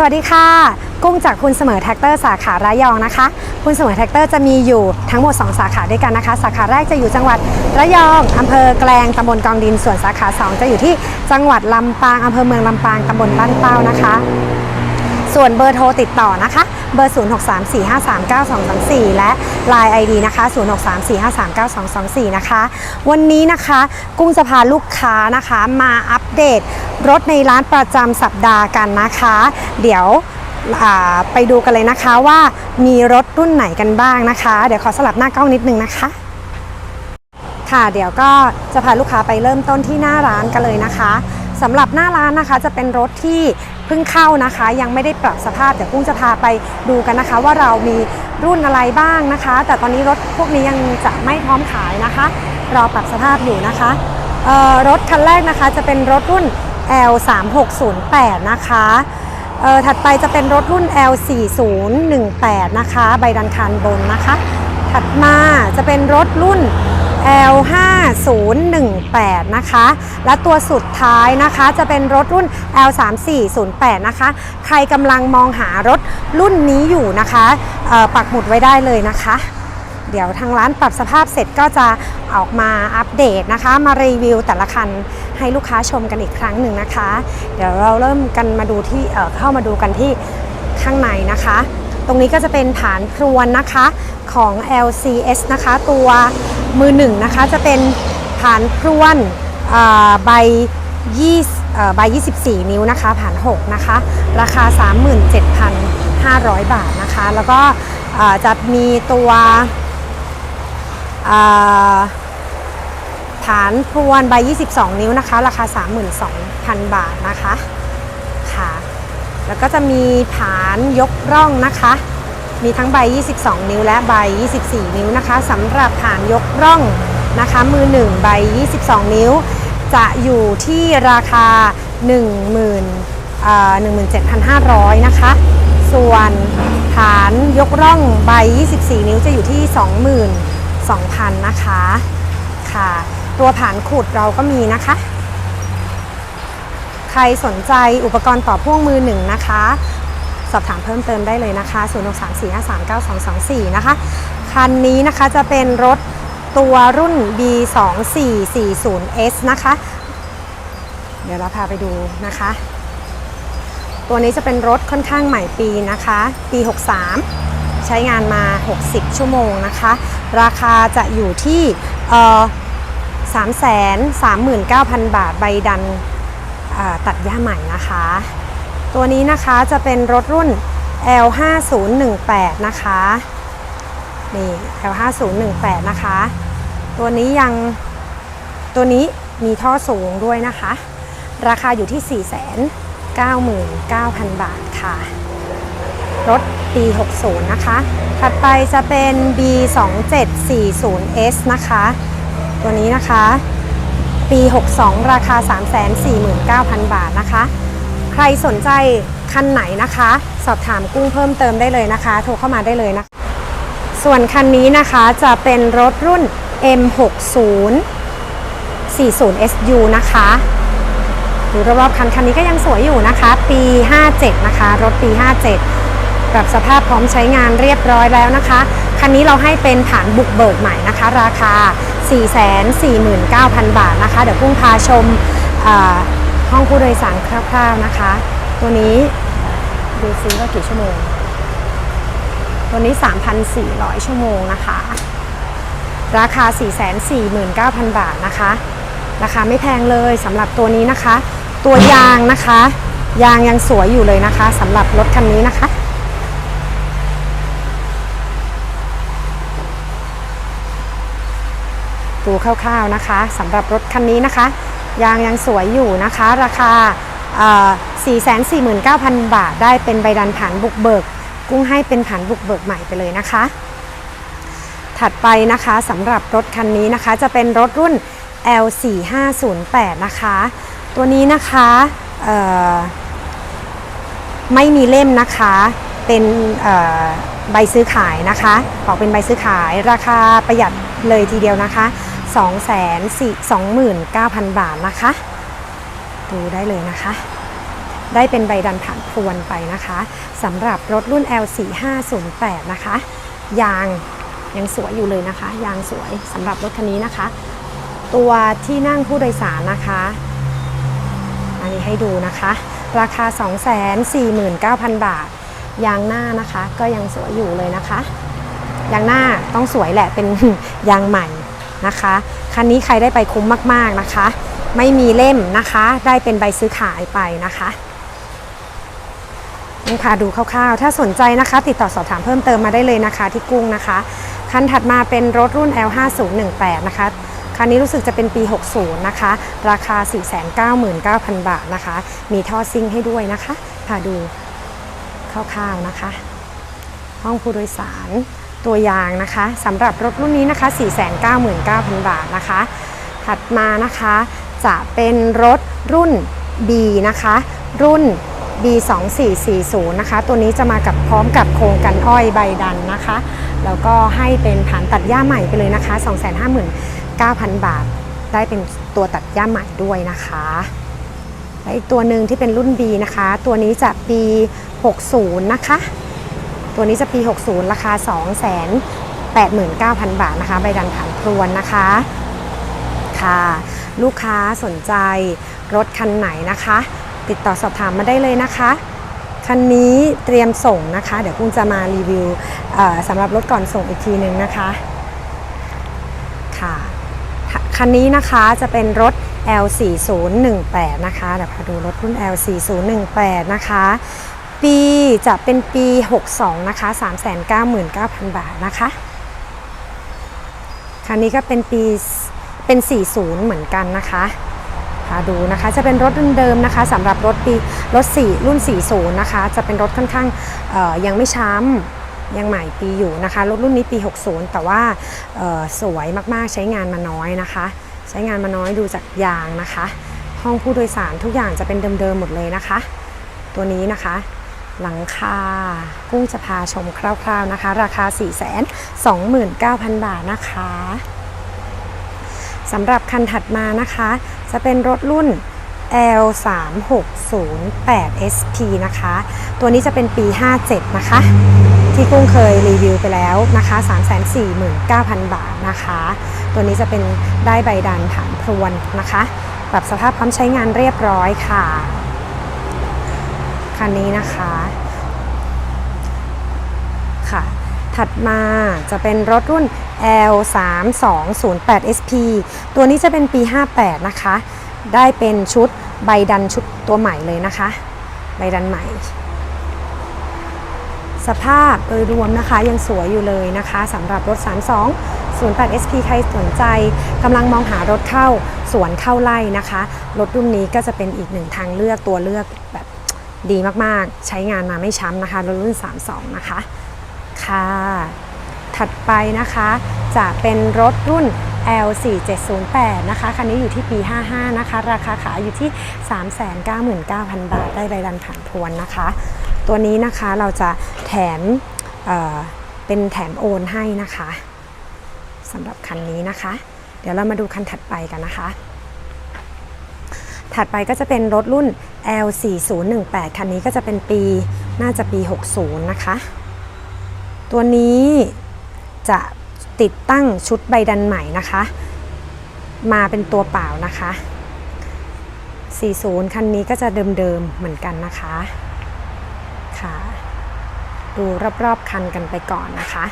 สวัสดีค่ะ กุ้งจากคุณเสมอแท็กเตอร์สาขาระยองนะคะ คุณเสมอแท็กเตอร์จะมีอยู่ทั้งหมด 2 สาขาด้วยกันนะคะ สาขาแรกจะอยู่จังหวัดระยองอำเภอแกลงตำบลกองดิน ส่วนสาขา 2 จะอยู่ที่จังหวัดลำปางอำเภอเมืองลำปางตำบลบ้านเป้านะคะ ส่วนเบอร์โทรติดต่อนะคะ เบอร์ 0634539224 และ Line ID นะคะ 0634539224 นะคะ วันนี้นะคะ กุ้งจะพาลูกค้านะคะมาอัปเดตรถในร้านประจำสัปดาห์กันนะคะ เดี๋ยวไปดูกันเลยนะคะว่ามีรถรุ่นไหนกันบ้างนะคะ เดี๋ยวขอสลับหน้ากล้องนิดนึงนะคะ ค่ะเดี๋ยวก็จะพาลูกค้าไปเริ่มต้นที่หน้าร้านกันเลยนะคะ สำหรับหน้าร้านนะคะจะเป็นรถที่เพิ่งเข้านะคะ ยังไม่ได้ปรับสภาพเดี๋ยวกุ้งจะพาไปดูกันนะคะ ว่าเรามีรุ่นอะไรบ้างนะคะ แต่ตอนนี้รถพวกนี้ยังจะไม่พร้อมขายนะคะ รอปรับสภาพอยู่นะคะรถคันแรกนะคะจะเป็นรถรุ่น L3608 นะคะถัดไปจะเป็นรถรุ่น L4018 นะคะ ใบดันคานบนนะคะ ถัดมาจะเป็นรถรุ่น L5018 นะคะ และตัวสุดท้ายนะคะจะเป็นรถรุ่น L3408 นะคะ ใครกำลังมองหารถรุ่นนี้อยู่นะคะปักหมุดไว้ได้เลยนะคะ เดี๋ยวทางร้านปรับสภาพเสร็จก็จะออกมาอัปเดตนะคะ มารีวิวแต่ละคันให้ลูกค้าชมกันอีกครั้งหนึ่งนะคะ เดี๋ยวเราเริ่มกันมาดูที่เเข้ามาดูกันที่ข้างในนะคะ ตรงนี้ก็จะเป็นฐานพรวนนะคะ ของ LCS นะคะ ตัวมือหนึ่งนะคะจะเป็นฐานพรวนใบ20ใบ24 นิ้วนะคะผาน 6 นะคะ ราคา 37,500 บาทนะคะ แล้วก็จะมีตัวอ่าฐานพรวนใบ 22 นิ้วนะคะ ราคา 32,000 บาทนะคะค่ะ แล้วก็จะมีฐานยกร่องนะคะ มีทั้งใบ 22 นิ้วและใบ 24 นิ้วนะคะสำหรับฐานยกร่องนะคะ มือ 1 ใบ 22 นิ้ว จะอยู่ที่ราคา10,000 17,500 นะคะ ส่วนฐานยกร่องใบ 24 นิ้วจะอยู่ที่ 22,000 นะคะค่ะ ตัวฐานขุดเราก็มีนะคะ ใครสนใจอุปกรณ์ต่อพ่วงมือหนึ่งนะคะ สอบถามเพิ่มเติมได้เลยนะคะ0 6 3 4 5 3 9 2 2 4 นะคะ คันนี้นะคะจะเป็นรถตัวรุ่น B2440S นะคะ เดี๋ยวเราพาไปดูนะคะ ตัวนี้จะเป็นรถค่อนข้างใหม่ปีนะคะ ปี 63 ใช้งานมา 60 ชั่วโมงนะคะ ราคาจะอยู่ที่เอ่อ339,000 บาทใบดันตัดหญ้าใหม่นะคะ ตัวนี้นะคะจะเป็นรถรุ่น L5018 นะคะนี่ L5018 นะคะ ตัวนี้ยังตัวนี้มีท่อสูงด้วยนะคะ ราคาอยู่ที่ 499,000 บาทค่ะ รถปี 60 นะคะ ถัดไปจะเป็น B2740S นะคะ ตัวนี้นะคะ ปี 62 ราคา 349,000 บาทนะคะ รสนใจคันไหนนะคะ สอบถามกุ้งเพิ่มเติมได้เลยนะคะ โทรเข้ามาได้เลยนะคะ ส่วนคันนี้นะคะจะเป็นรถรุ่น M60 40 SU นะคะดูรอบๆคันคันนี้ก็ยังสวยอยู่นะคะ ปี 57 นะคะ รถปี 57 ปรับสภาพพร้อมใช้งานเรียบร้อยแล้วนะคะ คันนี้เราให้เป็นฐานบุกเบิกใหม่นะคะ ราคา 449,000 บาทนะคะ เดี๋ยวพุ่งพาชม ห้องผู้โดยสารคร่าวๆนะคะ ตัวนี้ดูซิว่ากี่ชั่วโมง ตัวนี้ 3,400 ชั่วโมงนะคะ ราคา 449,000 บาทนะคะ ราคาไม่แพงเลยสำหรับตัวนี้นะคะ ตัวยางนะคะ ยางยังสวยอยู่เลยนะคะสำหรับรถคันนี้นะคะดูคร่าวๆนะคะสำหรับรถคันนี้นะคะ ยางยังสวยอยู่นะคะ ราคา 449,000 บาท ได้เป็นใบดันผ่านบุกเบิก กุ้งให้เป็นผ่านบุกเบิกใหม่ไปเลยนะคะ ถัดไปนะคะสำหรับรถคันนี้นะคะ จะเป็นรถรุ่น L4508 นะคะ ตัวนี้นะคะไม่มีเล่มนะคะ เป็นใบซื้อขายนะคะบอกเป็นใบซื้อขาย ราคาประหยัดเลยทีเดียวนะคะ 229,000 บาทนะคะ ดูได้เลยนะคะ ได้เป็นใบดันผ่านพรวนไปนะคะสำหรับรถรุ่น L4508 นะคะ ยางยังสวยอยู่เลยนะคะ ยางสวยสำหรับรถคันนี้นะคะ ตัวที่นั่งผู้โดยสารนะคะ อันนี้ให้ดูนะคะ ราคา 249,000 บาท ยางหน้านะคะก็ยังสวยอยู่เลยนะคะ ยางหน้าต้องสวยแหละเป็นยางใหม่ นะคะ คันนี้ใครได้ไปคุ้มมากๆนะคะ ไม่มีเล่มนะคะ ได้เป็นใบซื้อขายไปนะคะนี่ค่ะดูคร่าวๆ ถ้าสนใจนะคะ ติดต่อสอบถามเพิ่มเติมมาได้เลยนะคะ ที่กุ้งนะคะ คันถัดมาเป็นรถรุ่น L5018 นะคะคันนี้รู้สึกจะเป็นปี 60 นะคะ ราคา 499,000 บาทนะคะ มีท่อซิ่งให้ด้วยนะคะพาดูคร่าวๆนะคะ ห้องผู้โดยสาร ตัวยางนะคะสำหรับรถรุ่นนี้นะคะ 499,000 บาทนะคะ ถัดมานะคะจะเป็นรถรุ่น B นะคะ รุ่น B2440 นะคะ ตัวนี้จะมากับพร้อมกับโครงกันอ้อยใบดันนะคะ แล้วก็ให้เป็นฐานตัดหญ้าใหม่ไปเลยนะคะ 259,000 บาท ได้เป็นตัวตัดหญ้าใหม่ด้วยนะคะและอีกตัวหนึ่งที่เป็นรุ่น B นะคะ ตัวนี้จะปี60 นะคะ ตัวนี้จะปี 60 ราคา 289,000 บาทนะคะใบดันฐานพรวนนะคะค่ะ ลูกค้าสนใจรถคันไหนนะคะ ติดต่อสอบถามมาได้เลยนะคะคันนี้เตรียมส่งนะคะ เดี๋ยวกุ้งจะมารีวิวสำหรับรถก่อนส่งอีกทีหนึ่งนะคะค่ะคันนี้นะคะจะเป็นรถ L4018 นะคะเดี๋ยวพาดูรถรุ่น L4018 นะคะ ปีจะเป็นปี 62 นะคะ 399,000 บาทนะคะ คันนี้ก็เป็นปีเป็น 40 เหมือนกันนะคะพาดูนะคะจะเป็นรถเดิมๆนะคะสำหรับรถปีรถ 4 รุ่น 40 นะคะ จะเป็นรถค่อนข้างยังไม่ช้ำยังใหม่ปีอยู่นะคะรถรุ่นนี้ปี 60 แต่ว่าสวยมากๆใช้งานมาน้อยนะคะ ใช้งานมาน้อยดูจากยางนะคะ ห้องผู้โดยสารทุกอย่างจะเป็นเดิมๆหมดเลยนะคะ ตัวนี้นะคะ หลังคากุ้งจะพาชมคร่าวๆนะคะ ราคา 429,000 บาทนะคะสำหรับคันถัดมานะคะ จะเป็นรถรุ่น L3608SP นะคะ ตัวนี้จะเป็นปี 57 นะคะ ที่กุ้งเคยรีวิวไปแล้วนะคะ 349,000 บาทนะคะ ตัวนี้จะเป็นได้ใบดันฐานพรวนนะคะ ปรับสภาพพร้อมใช้งานเรียบร้อยค่ะ คันนี้นะคะค่ะ ถัดมาจะเป็นรถรุ่น L3208SP ตัวนี้จะเป็นปี 58 นะคะ ได้เป็นชุดใบดันชุดตัวใหม่เลยนะคะ ใบดันใหม่ สภาพโดยรวมนะคะยังสวยอยู่เลยนะคะสำหรับรถ 3208 SP ใครสนใจกำลังมองหารถเข้าสวนเข้าไล่นะคะ รถรุ่นนี้ก็จะเป็นอีกหนึ่งทางเลือกตัวเลือกแบบ ดีมากๆ ใช้งานมาไม่ช้ำนะคะรถรุ่น 32 นะคะ ค่ะ ถัดไปนะคะจะเป็นรถรุ่น L4708 นะคะ คันนี้อยู่ที่ปี 55 นะคะ ราคาขายอยู่ที่ 399,000 บาท ได้ใบดันผ่านพวนนะคะ ตัวนี้นะคะเราจะแถมเอ่อเป็นแถมโอนให้นะคะสำหรับคันนี้นะคะ เดี๋ยวเรามาดูคันถัดไปกันนะคะ ถัดไปก็จะเป็นรถรุ่น L4018 คันนี้ก็จะเป็นปีน่าจะปี 60 นะคะ ตัวนี้จะติดตั้งชุดใบดันใหม่นะคะ มาเป็นตัวเปล่านะคะ 40 คันนี้ก็จะเดิมๆเหมือนกันนะคะค่ะดูรอบๆคันกันไปก่อนนะคะ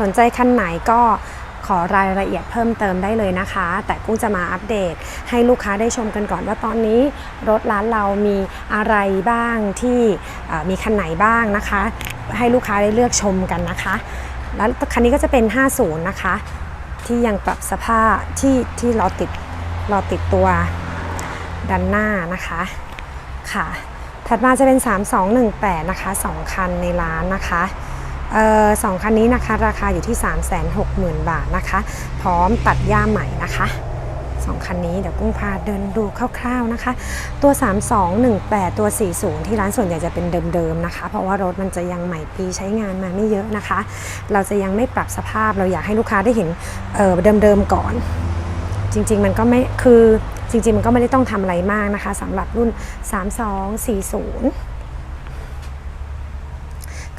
สนใจคันไหนก็ อรายละเอียดเพิ่มเติมได้เลยนะคะ แต่กุ้งจะมาอัปเดตให้ลูกค้าได้ชมกันก่อนว่าตอนนี้รถร้านเรามีอะไรบ้างที่มีคันไหนบ้างนะคะ ให้ลูกค้าได้เลือกชมกันนะคะ แล้วคันนี้ก็จะเป็น 50 นะคะ ที่ยังปรับสภาพที่ที่เราติดเราติดตัวด้านหน้านะคะค่ะ ถัดมาจะเป็น 3218 นะคะ 2 คันในร้านนะคะ สองคันนี้นะคะราคาอยู่ที่ 360,000 บาทนะคะ พร้อมตัดหญ้าใหม่นะคะสองคันนี้เดี๋ยวกุ้งพาเดินดูคร่าวๆนะคะ ตัว 3218 ตัว 40 ที่ร้านส่วนใหญ่จะเป็นเดิมๆนะคะ เพราะว่ารถมันจะยังใหม่ปีใช้งานมาไม่เยอะนะคะ เราจะยังไม่ปรับสภาพเราอยากให้ลูกค้าได้เห็นเเดิมๆก่อน จริงๆมันก็ไม่คือจริงๆมันก็ไม่ได้ต้องทำอะไรมากนะคะสำหรับรุ่น 3240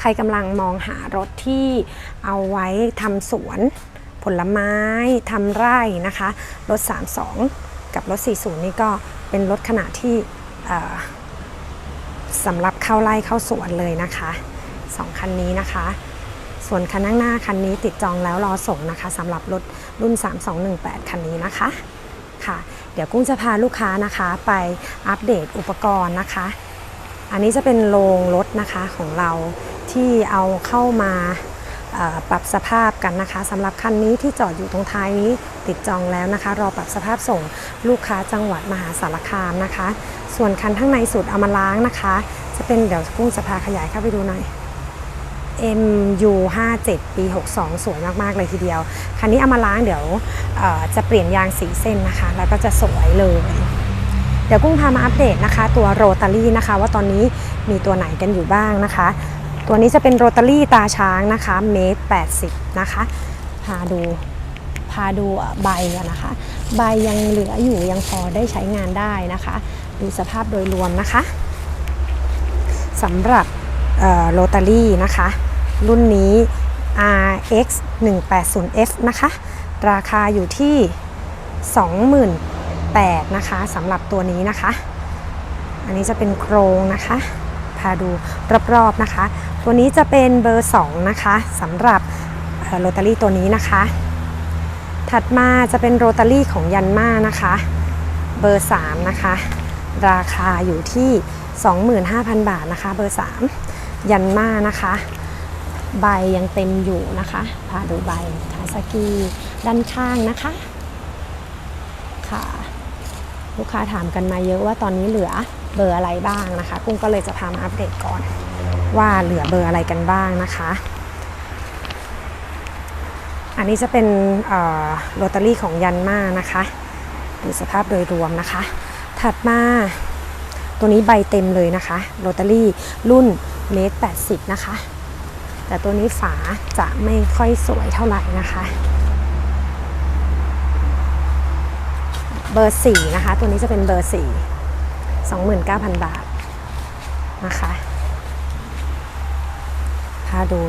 ใครกำลังมองหารถที่เอาไว้ทำสวน ผลไม้ทำไร่นะคะ รถ 32 กับรถ 40 นี่ก็เป็นรถขนาดที่สำหรับเข้าไร่เข้าสวนเลยนะคะสองคันนี้นะคะ ส่วนคันข้างหน้าคันนี้ติดจองแล้วรอส่งนะคะสำหรับรถรุ่น 3218 คันนี้นะคะค่ะ เดี๋ยวกุ้งจะพาลูกค้านะคะไปอัปเดตอุปกรณ์นะคะ อันนี้จะเป็นโรงรถนะคะของเรา ที่เอาเข้ามาปรับสภาพกันนะคะสำหรับคันนี้ที่จอดอยู่ตรงท้ายนี้ติดจองแล้วนะคะ รอปรับสภาพส่งลูกค้าจังหวัดมหาสารคามนะคะ ส่วนคันข้างในสุดเอามาล้างนะคะ จะเป็นเดี๋ยวกุ้งจะพาขยายเข้าไปดูหน่อย MU 57ปี 62 สวยมาก ๆ เลยทีเดียว คันนี้เอามาล้างเดี๋ยวจะเปลี่ยนยางสีเส้นนะคะ แล้วก็จะสวยเลย เดี๋ยวกุ้งพามาอัปเดตนะคะ ตัวโรตารี่นะคะ ว่าตอนนี้มีตัวไหนกันอยู่บ้างนะคะ ตัวนี้จะเป็นโรตารี่ตาช้างนะคะเมตร80นะคะพาดูพาดูใบกันนะคะ ใบยังเหลืออยู่ยังพอได้ใช้งานได้นะคะ ดูสภาพโดยรวมนะคะสำหรับโรตารี่นะคะ รุ่นนี้ RX 180F นะคะ ราคาอยู่ที่ 28,000นะคะสำหรับตัวนี้นะคะ อันนี้จะเป็นโครงนะคะ พาดูรอบๆนะคะ ตัวนี้จะเป็นเบอร์2นะคะสำหรับโรตารี่ตัวนี้นะคะ ถัดมาจะเป็นโรตารี่ของยันมานะคะ เบอร์3นะคะ ราคาอยู่ที่ 25,000 บาทนะคะ เบอร์ 3 ยันมานะคะ ใบยังเต็มอยู่นะคะ พาดูใบคาซากิด้านข้างนะคะค่ะลูกค้าถามกันมาเยอะว่าตอนนี้เหลือ เบอร์อะไรบ้างนะคะ กุ้งก็เลยจะพามาอัปเดตก่อน ว่าเหลือเบอร์อะไรกันบ้างนะคะ อันนี้จะเป็นโรตารี่ของยันมานะคะดูสภาพโดยรวมนะคะ ถัดมาตัวนี้ใบเต็มเลยนะคะโรตารี่รุ่นเมตร80นะคะ แต่ตัวนี้ฝาจะไม่ค่อยสวยเท่าไหร่นะคะ เบอร์4นะคะ ตัวนี้จะเป็นเบอร์4 29,000 บาทนะคะพาดู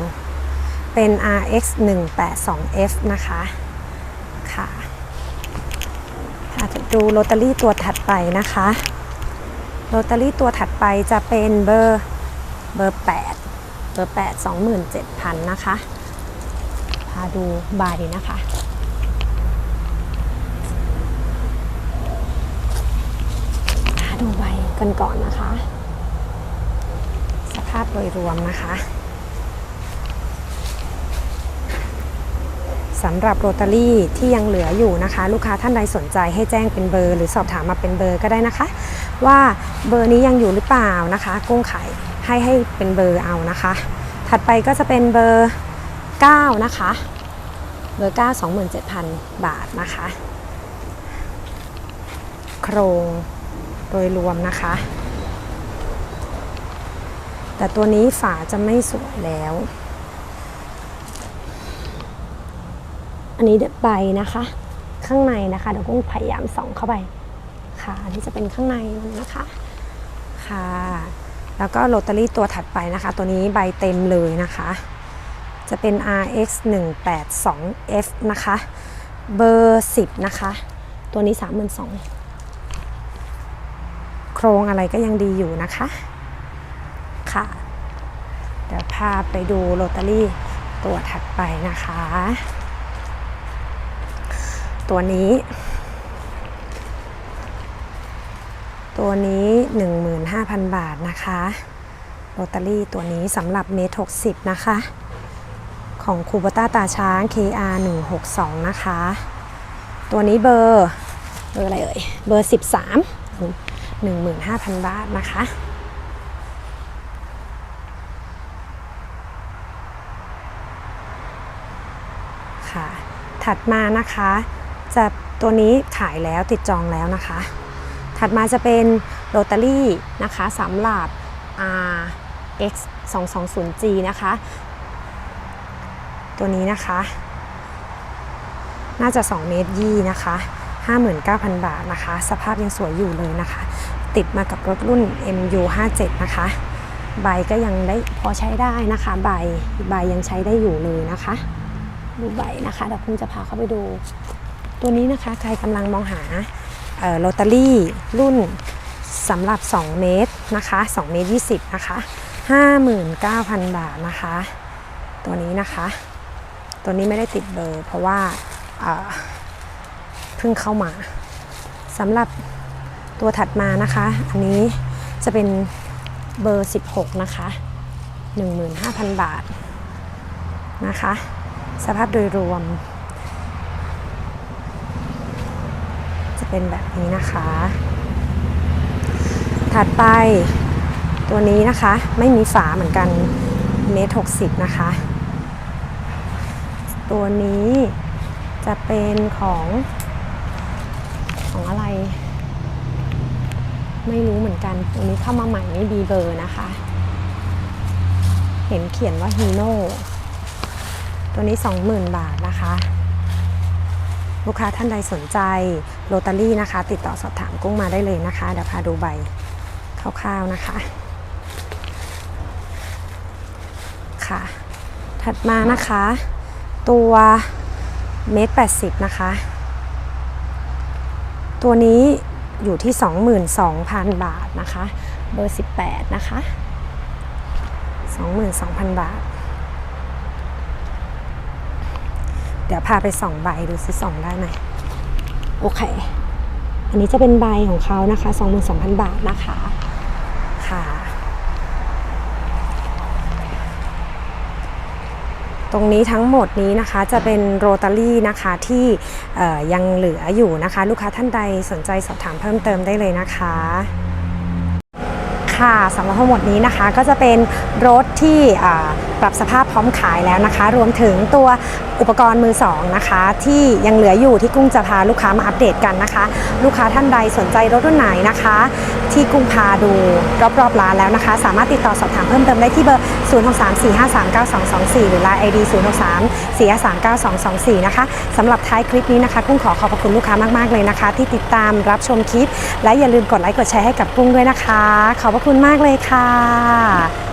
เป็น RX 182F นะคะค่ะพาดูโรตารี่ตัวถัดไปนะคะโรตารี่ตัวถัดไปจะเป็นเบอร์เบอร์ 8 เบอร์ 8 27,000 นะคะ พาดูใบนะคะ พาดูใบ กันก่อนนะคะ สภาพโดยรวมนะคะสำหรับโรตารี่ที่ยังเหลืออยู่นะคะ ลูกค้าท่านใดสนใจให้แจ้งเป็นเบอร์ หรือสอบถามมาเป็นเบอร์ก็ได้นะคะ ว่าเบอร์นี้ยังอยู่หรือเปล่านะคะกุ้งไข่ให้ให้เป็นเบอร์เอานะคะ ถัดไปก็จะเป็นเบอร์ 9 นะคะ เบอร์ 9 27,000 บาทนะคะ โครง โดยรวมนะคะ แต่ตัวนี้ฝาจะไม่สวยแล้ว อันนี้ใบนะคะ ข้างในนะคะเดี๋ยวกุ้งพยายามส่องเข้าไปค่ะอันนี้จะเป็นข้างในมันนะคะค่ะ แล้วก็โรตารี่ตัวถัดไปนะคะ ตัวนี้ใบเต็มเลยนะคะ จะเป็น RX 182F นะคะ เบอร์ 10 นะคะ ตัวนี้ 32,000 โครงอะไรก็ยังดีอยู่นะคะค่ะ เดี๋ยวพาไปดูโรตารี่ตัวถัดไปนะคะ ตัวนี้ ตัวนี้ 15,000 บาทนะคะโรตารี่ตัวนี้สำหรับเมตร60 นะคะ ของคูบต้าตาช้าง KR 162 นะคะ ตัวนี้เบอร์ เบอร์อะไรเอ่ย เบอร์ 13 15,000 บาทนะคะค่ะถัดมานะคะจะตัวนี้ขายแล้วติดจองแล้วนะคะ ถัดมาจะเป็นโรตารี่นะคะสำหรับ RX 220G นะคะ ตัวนี้นะคะ น่าจะ 2 เมตรยี่นะคะ 59,000 บาทนะคะ สภาพยังสวยอยู่เลยนะคะ ติดมากับรถรุ่น MU 57 นะคะ ใบก็ยังได้พอใช้ได้นะคะ ใบใบยังใช้ได้อยู่เลยนะคะ ดูใบนะคะเดี๋ยวคุณจะพาเข้าไปดู ตัวนี้นะคะใครกำลังมองหาโรตารี่รุ่นสำหรับ 2 เมตรนะคะ2เมตร20 นะคะ 59,000 บาทนะคะ ตัวนี้นะคะ ตัวนี้ไม่ได้ติดเบอร์ เพราะว่า พิ่งเข้ามาสำหรับตัวถัดมานะคะ อันนี้จะเป็นเบอร์ 16 นะคะ 15,000 บาทนะคะ สภาพโดยรวม จะเป็นแบบนี้นะคะ ถัดไปตัวนี้นะคะ ไม่มีฝาเหมือนกันเมตรหกสิบนะคะ ตัวนี้จะเป็นของ ของอะไร ไม่รู้เหมือนกันตัวนี้เข้ามาใหม่ไม่มีเบอร์นะคะ เห็นเขียนว่าฮีโน่ตัวนี้ 20,000 บาทนะคะ ลูกค้าท่านใดสนใจโรตารี่นะคะ ติดต่อสอบถามกุ้งมาได้เลยนะคะ เดี๋ยวพาดูใบคร่าวๆนะคะ ค่ะ ถัดมานะคะ ตัวเมตรแปดสิบนะคะ ตัวนี้อยู่ที่ 22,000 บาทนะคะ เบอร์ 18 นะคะ 22,000 บาท เดี๋ยวพาไปส่องใบดูซิส่องได้ไหมโอเค อันนี้จะเป็นใบของเขานะคะ 22,000 บาทนะคะค่ะ ตรงนี้ทั้งหมดนี้นะคะจะเป็นโรตารี่นะคะที่ยังเหลืออยู่นะคะ ลูกค้าท่านใดสนใจสอบถามเพิ่มเติมได้เลยนะคะค่ะสำหรับทั้งหมดนี้นะคะก็จะเป็นรถที่ปรับสภาพพร้อมขายแล้วนะคะ รวมถึงตัวอุปกรณ์มือสองนะคะ ที่ยังเหลืออยู่ที่กุ้งจะพาลูกค้ามาอัปเดตกันนะคะ ลูกค้าท่านใดสนใจรถรุ่นไหนนะคะ ที่กุ้งพาดูรอบๆร้านแล้วนะคะ สามารถติดต่อสอบถามเพิ่มเติมได้ที่เบอร์ 0634539224 หรือ Line ID 0634539224 นะคะสำหรับท้ายคลิปนี้นะคะกุ้งขอขอบพระคุณลูกค้ามากๆเลยนะคะ ที่ติดตามรับชมคลิป และอย่าลืมกดไลค์กดแชร์ให้กับกุ้งด้วยนะคะ ขอบพระคุณมากเลยค่ะ